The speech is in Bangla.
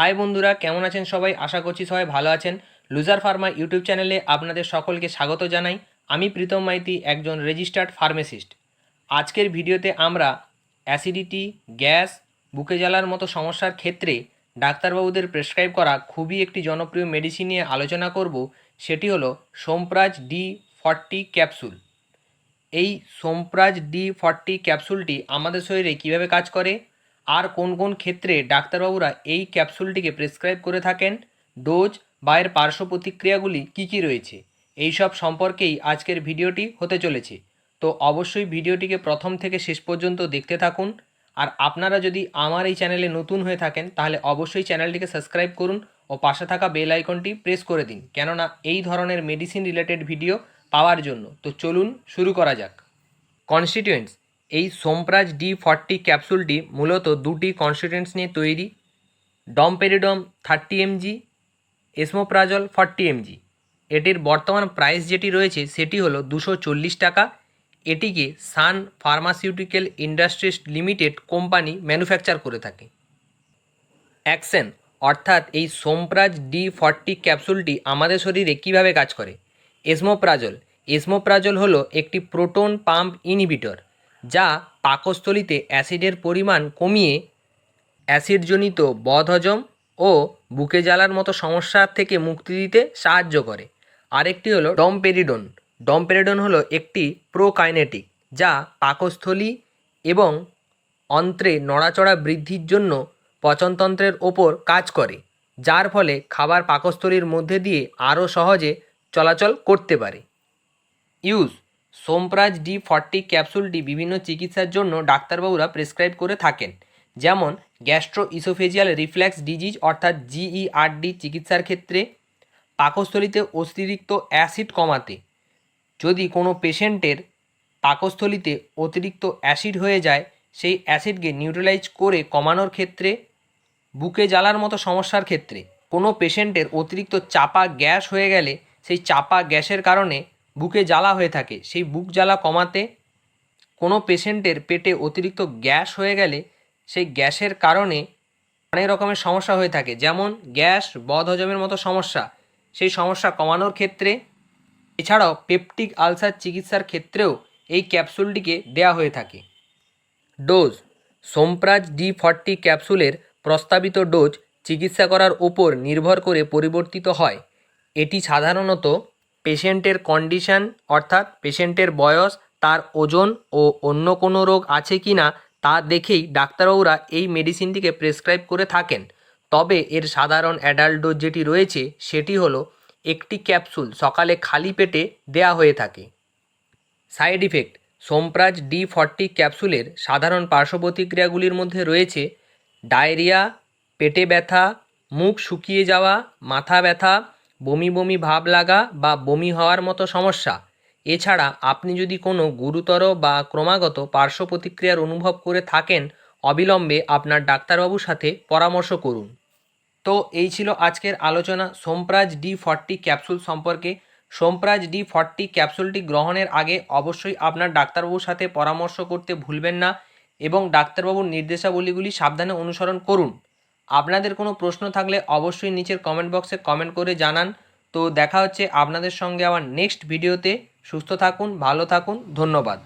হাই বন্ধুরা, কেমন আছেন সবাই? আশা করছি সবাই ভালো আছেন। লুজার ফার্মা ইউটিউব চ্যানেলে আপনাদের সকলকে স্বাগত জানাই। আমি প্রীতম মাইতি, একজন রেজিস্টার্ড ফার্মেসিস্ট। আজকের ভিডিওতে আমরা অ্যাসিডিটি, গ্যাস, বুকে জ্বালার মতো সমস্যার ক্ষেত্রে ডাক্তারবাবুদের প্রেসক্রাইব করা খুবই একটি জনপ্রিয় মেডিসিন নিয়ে আলোচনা করব। সেটি হলো সোমপ্রাজ ডি ফর্টি ক্যাপসুল। এই সোমপ্রাজ ডি ফর্টি ক্যাপসুলটি আমাদের শরীরে কীভাবে কাজ করে? আর কোন কোন ক্ষেত্রে ডাক্তারবাবুরা এই ক্যাপসুলটিকে প্রেসক্রাইব করে থাকেন? ডোজ বা এর পার্শ্ব প্রতিক্রিয়াগুলি কী কী রয়েছে? এই সব সম্পর্কেই আজকের ভিডিওটি হতে চলেছে। তো অবশ্যই ভিডিওটিকে প্রথম থেকে শেষ পর্যন্ত দেখতে থাকুন। আর আপনারা যদি আমার এই চ্যানেলে নতুন হয়ে থাকেন, তাহলে অবশ্যই চ্যানেলটিকে সাবস্ক্রাইব করুন ও পাশে থাকা বেল আইকনটি প্রেস করে দিন। কেননা এই ধরনের মেডিসিন রিলেটেড ভিডিও পাওয়ার জন্য। তো চলুন শুরু করা যাক। কনস্টিটিউয়েন্টস এই সোমপ্রাজ ডি ফর্টি ক্যাপসুলটি মূলত দুটি কনস্টিটিউয়েন্টস নিয়ে তৈরি। Domperidone thirty MG, esomeprazole forty MG. এটির বর্তমান প্রাইস যেটি রয়েছে সেটি হলো দুশো চল্লিশ টাকা। এটিকে Sun pharmaceutical industries limited company manufacture করে থাকে। অ্যাকশন অর্থাৎ এই সোমপ্রাজ ডি ফর্টি ক্যাপসুলটি আমাদের শরীরে কীভাবে কাজ করে? এসমোপ্রাজল এসমোপ্রাজল হলো একটি প্রোটন পাম্প ইনহিবিটর। যা পাকস্থলিতে অ্যাসিডের পরিমাণ কমিয়ে অ্যাসিডজনিত বদহজম ও বুকে জ্বালার মতো সমস্যা থেকে মুক্তি দিতে সাহায্য করে। আরেকটি হলো ডমপেরিডন। ডমপেরিডন হলো একটি প্রোকাইনেটিক যা পাকস্থলী এবং অন্ত্রে নড়াচড়া বৃদ্ধির জন্য পচনতন্ত্রের ওপর কাজ করে, যার ফলে খাবার পাকস্থলীর মধ্যে দিয়ে আরও সহজে চলাচল করতে পারে। ইউজ সোমপ্রাজ ডি ফর্টি ক্যাপসুলটি বিভিন্ন চিকিৎসার জন্য ডাক্তারবাবুরা প্রেসক্রাইব করে থাকেন। যেমন গ্যাস্ট্রো ইসোফেজিয়াল রিফ্লেক্স ডিজিজ অর্থাৎ জিইআরডি চিকিৎসার ক্ষেত্রে, পাকস্থলীতে অতিরিক্ত অ্যাসিড কমাতে। যদি কোনো পেশেন্টের পাকস্থলীতে অতিরিক্ত অ্যাসিড হয়ে যায়, সেই অ্যাসিডকে নিউট্রালাইজ করে কমানোর ক্ষেত্রে, বুকে জ্বালার মতো সমস্যার ক্ষেত্রে। কোনো পেশেন্টের অতিরিক্ত চাপা গ্যাস হয়ে গেলে, সেই চাপা গ্যাসের কারণে বুকে জ্বালা হয়ে থাকে। সেই বুক জ্বালা কমাতে কোনো পেশেন্টের পেটে অতিরিক্ত গ্যাস হয়ে গেলে সেই গ্যাসের কারণে অনেক রকমের সমস্যা হয়ে থাকে। যেমন গ্যাস, বদহজমের মতো সমস্যা, সেই সমস্যা কমানোর ক্ষেত্রে। এছাড়াও পেপটিক আলসার চিকিৎসার ক্ষেত্রেও এই ক্যাপসুলটিকে দেয়া হয়ে থাকে। ডোজ, সোমপ্রাজ ডি ফর্টি ক্যাপসুলের প্রস্তাবিত ডোজ চিকিৎসা করার ওপর নির্ভর করে পরিবর্তিত হয়। এটি সাধারণত পেশেন্টের কন্ডিশন, অর্থাৎ পেশেন্টের বয়স, তার ওজন ও অন্য কোনো রোগ আছে কি না, তা দেখেই ডাক্তারবাবুরা এই মেডিসিনটিকে প্রেসক্রাইব করে থাকেন। তবে এর সাধারণ অ্যাডাল্ট ডোজ যেটি রয়েছে, সেটি হলো একটি ক্যাপসুল সকালে খালি পেটে দেয়া হয়ে থাকে। Side effect, Sompraz D forty ক্যাপসুলের সাধারণ পার্শ্ব প্রতিক্রিয়াগুলির মধ্যে রয়েছে ডায়রিয়া, পেটে ব্যথা, মুখ শুকিয়ে যাওয়া, মাথা ব্যথা বমি বমি ভাব লাগা বা বমি হওয়ার মতো সমস্যা। এছাড়া আপনি যদি কোনো গুরুতর বা ক্রমাগত পার্শ্ব প্রতিক্রিয়ার অনুভব করে থাকেন, অবিলম্বে আপনার ডাক্তারবাবুর সাথে পরামর্শ করুন। তো এই ছিল আজকের আলোচনা সোমপ্রাজ ডি ফর্টি ক্যাপসুল সম্পর্কে। সোমপ্রাজ ডি ফর্টি ক্যাপসুলটি গ্রহণের আগে অবশ্যই আপনার ডাক্তারবাবুর সাথে পরামর্শ করতে ভুলবেন না এবং ডাক্তারবাবুর নির্দেশাবলীগুলি সাবধানে অনুসরণ করুন। আপনাদের কোনো প্রশ্ন থাকলে অবশ্যই নিচের কমেন্ট বক্সে কমেন্ট করে জানান। তো দেখা হচ্ছে আপনাদের সঙ্গে আমার নেক্সট ভিডিওতে সুস্থ থাকুন, ভালো থাকুন, ধন্যবাদ।